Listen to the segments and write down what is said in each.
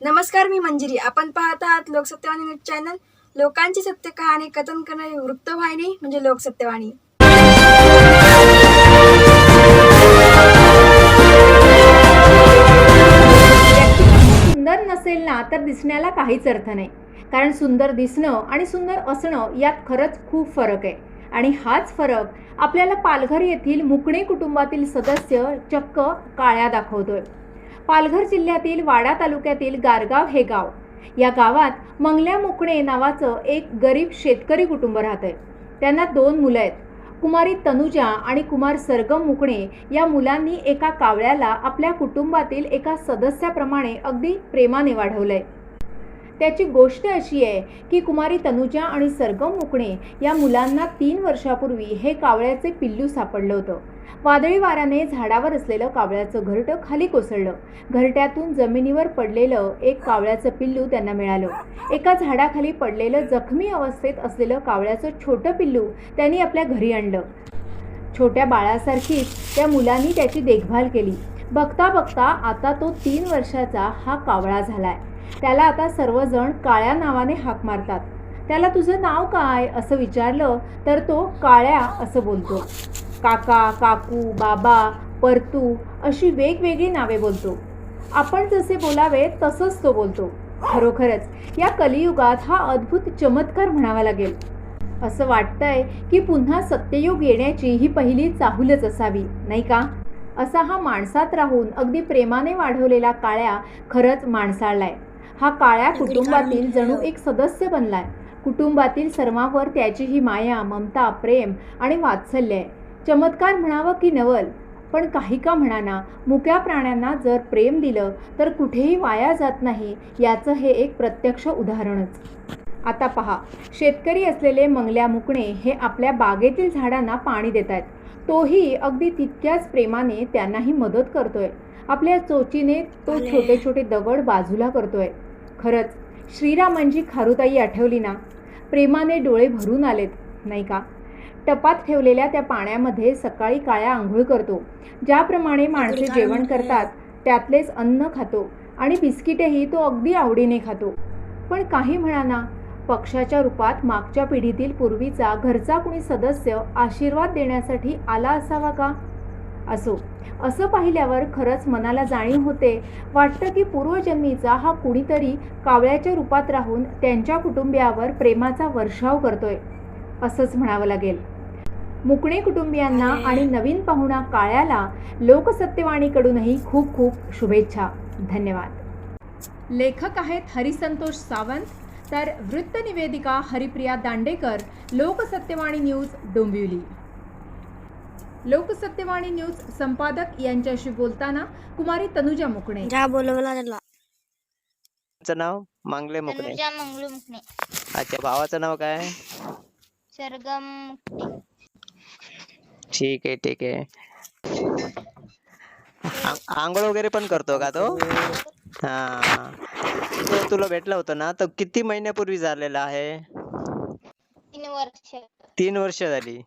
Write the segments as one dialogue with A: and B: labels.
A: नमस्कार मी मंजिरी. आपण पाहत आहात लोकसत्यवाणी न्यूज चॅनल. लोकांची सत्य कहाणी कथन करणारी वृत्तवाहिनी म्हणजे लोकसत्यवाणी
B: सुंदर नसेल ना तर दिसण्याला काहीच अर्थ नाही. कारण सुंदर दिसणं आणि सुंदर असणं यात खरंच खूप फरक आहे. आणि हाच फरक आपल्याला पालघर येथील मुकणे कुटुंबातील सदस्य चक्क काळ्या दाखवतोय. पालघर जिल्ह्यातील वाडा तालुक्यातील गारगाव हे गाव. या गावात मंगल्या मुकणे नावाचं एक गरीब शेतकरी कुटुंब राहतंय. त्यांना दोन मुलं आहेत. कुमारी तनुजा आणि कुमार सरगम मुकणे या मुलांनी एका कावळ्याला आपल्या कुटुंबातील एका सदस्याप्रमाणे अगदी प्रेमाने वाढवलंय. त्याची गोष्ट अशी आहे की कुमारी तनुजा आणि सरगम मुकणे या मुलांना तीन वर्षापूर्वी हे कावळ्याचे पिल्लू सापडलं होतं. वादळी वाऱ्याने झाडावर असलेलं कावळ्याचं घरटं खाली कोसळलं. घरट्यातून जमिनीवर पडलेलं एक कावळ्याचं पिल्लू त्यांना मिळालं. एका झाडाखाली पडलेलं जखमी अवस्थेत असलेलं कावळ्याचं छोटं पिल्लू त्यांनी आपल्या घरी आणलं. छोट्या बाळासारखीच त्या मुलांनी त्याची देखभाल केली. बघता बघता आता तो तीन वर्षाचा हा कावळा झालाय. त्याला आता सर्वजण काळ्या नावाने हाक मारतात. त्याला तुझं नाव काय? असं विचारलं तर तो काळ्या असं बोलतो. काका काकू बाबा परतू अशी वेगवेगळी नावे बोलतो. आपण जसे बोलावे तसंच तो बोलतो. खरोखरच या कलियुगात हा अद्भुत चमत्कार म्हणावा लागेल. असं वाटतंय की पुन्हा सत्ययुग येण्याची ही पहिली चाहूलच असावी नाही का? असा हा माणसात राहून अगदी प्रेमाने वाढवलेला काळ्या खरंच माणसाळलाय. हा काळ्या कुटुंबातील जणू एक सदस्य बनलाय. कुटुंबातील सर्वांवर त्याची ही माया ममता प्रेम आणि वात्सल्य आहे. चमत्कार म्हणावं की नवल. पण काही का म्हणाना मुक्या प्राण्यांना जर प्रेम दिलं तर कुठेही वाया जात नाही याचं हे एक प्रत्यक्ष उदाहरणच. आता पहा शेतकरी असलेले मंगल्या मुकणे हे आपल्या बागेतील झाडांना पाणी देत आहेत तोही अगदी तितक्याच प्रेमाने त्यांनाही मदत करतोय. आपल्या चोचीने तो छोटे छोटे दगड बाजूला करतोय. खरंच श्रीरामांची खारुताई आठवली ना? प्रेमाने डोळे भरून आलेत नाही का? टपात ठेवलेल्या त्या पाण्यामध्ये सकाळी काळ्या आंघोळ करतो. ज्याप्रमाणे माणसे जेवण करतात त्यातलेच अन्न खातो आणि बिस्किटेही तो अगदी आवडीने खातो. पण काही म्हणाना पक्षाच्या रूपात मागच्या पिढीतील पूर्वीचा घरचा कुणी सदस्य आशीर्वाद देण्यासाठी आला असावा का? असो. असं पाहिल्यावर खरंच मनाला जाणीव होते. वाटतं की पूर्वजन्मीचा हा कुणीतरी कावळ्याच्या रूपात राहून त्यांच्या कुटुंबियावर प्रेमाचा वर्षाव करतोय असंच म्हणावं लागेल. मुकणे कुटुंबियांना आणि नवीन पाहुणा काळ्याला लोकसत्यवाणीकडूनही खूप खूप शुभेच्छा. धन्यवाद. लेखक आहेत हरिसंतोष सावंत तर वृत्तनिवेदिका हरिप्रिया दांडेकर लोकसत्यवाणी न्यूज डोंबिवली. लोकसत्यवाणी न्यूज संपादक यांच्याशी बोलताना कुमारी तनुजा मुकणे.
C: नाव? मांगले मुकणे.
D: तनुजा मंगलू मुकणे.
C: अच्छा भावाचं नाव काय?
D: सरगम मुकणे.
C: ठीक आहे ठीक आहे. आंघोळ वगैरे पण करतो का तो? हा. तो तुला भेटला होता ना तर किती महिन्यापूर्वी झालेला आहे?
D: तीन वर्ष.
C: तीन वर्ष झाली.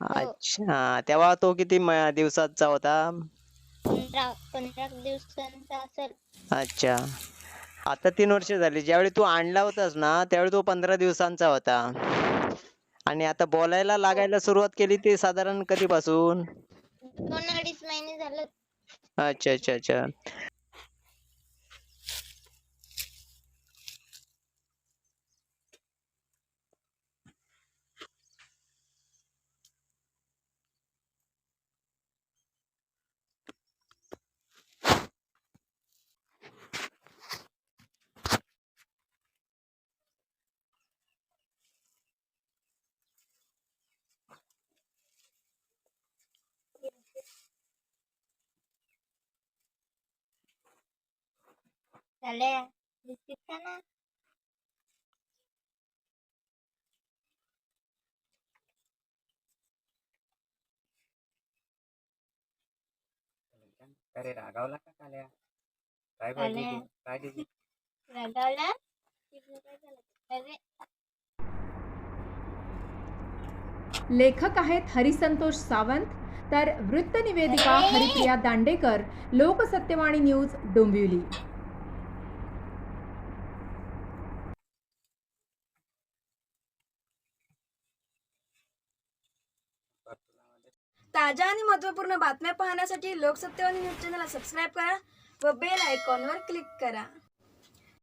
C: अच्छा हा, तेव्हा तो किती म- दिवसाचा होता?
D: पंधरा पंधरा दिवसांचा असेल.
C: अच्छा. आता तीन वर्ष झाली. ज्यावेळी तू आणला होतास ना त्यावेळी तो पंधरा दिवसांचा होता. आणि आता बोलायला लागायला सुरुवात केली ती साधारण कधीपासून?
D: दोन अडीच महिने झाले.
C: अच्छा अच्छा अच्छा.
D: झाले बिस्किट खा ना
E: अरे रागावला का काल्या काय पाहिजे
D: काल्या.
E: तू? काय दिली
D: रागावला अरे
B: लेखक आहेत हरिसंतोष सावंत तर वृत्तनिवेदिका हरिप्रिया दांडेकर लोकसत्यवाणी न्यूज डोंबिवली.
A: ताज्या आणि महत्त्वपूर्ण बातम्या पाहण्यासाठी लोकसत्तेवाणी न्यूज चॅनलला सबस्क्राईब करा व बेल आयकॉनवर क्लिक करा.